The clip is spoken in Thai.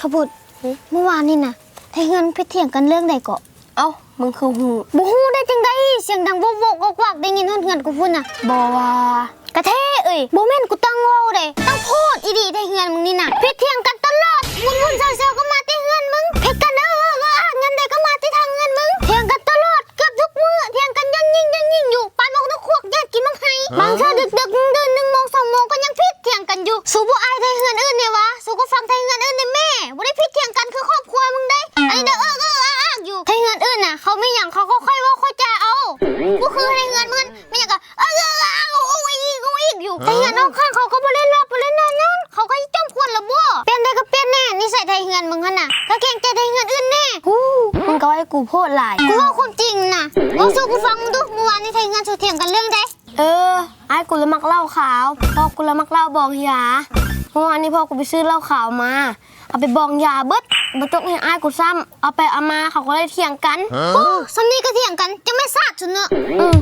ขบุตรเมื่อวานนี่น่ะไทเฮือนไปเถียงกันเรื่องใดเกาะเอ้ามึงคือหูบ่ฮู้ได้จังไดเสียงดังโวกๆกวักๆได้ยินฮอดเฮือนกูพุ่นน่ะบอว่ากระเทเอ้ยบ่แม่นกูตั้งเว้าเด้ตั้งโพดอีดีไทเฮือนมึงนี่น่ะไปเถียงกันตลอดวุ่นๆเซาๆก็มาที่เฮือนมึงเฮ็ดกันเออเออเอออะงั้นใดก็มาที่ทางเฮือนมึงเถียงกันตลอดเกือบทุกมื้อเถียงกันยังยิงยังยิงอยู่ปานบอกทุกขวกญาติกินมังไห้บางเทื่อดึกๆดื่น1โมง2โมงก็ยังพิดเถียงกันอยู่สู้บ่อายไทเฮือนอื่นเนี่ย ไม่หยังเขาก็ค่อยเว่าค่อยจาเอา กูคือไทเฮือนมึงไม่หยังก็เออเออเออเอาเอาอีกเอาอีกอยู่ไทเฮือนน้องข้างเขาก็บ่เล่นรอบบ่เล่นนอนนั่นเขาก็จ้อมควรละบ่เปลี่ยนได้ก็เปลี่ยนแน่นิสัยไทเฮือนมึงหั่นน่ะก็เก่งใจไทเฮือนอื่นแน่ฮู้มึงก็ให้กูโพดหลายกูเว่าความจริงน่ะเว่าสู้กูฟังดูเมื่อวานนี้ไทเฮือนสู้เถียงกันเรื่องใดเออไอ้กูละมักเหล้าขาวพ่อกูละมักเหล้าบองยาเมื่อวานนี้พ่อกูไปซื้อเหล้าขาวมาเอาไปบองยาเบิด มาจกให้ไอ้กูซ้ำเอาไปเอามาเขาก็เลยเถียงกันโอ้สำนี้ก็เถียงกันจะไม่ทราบจุนเนอะอืม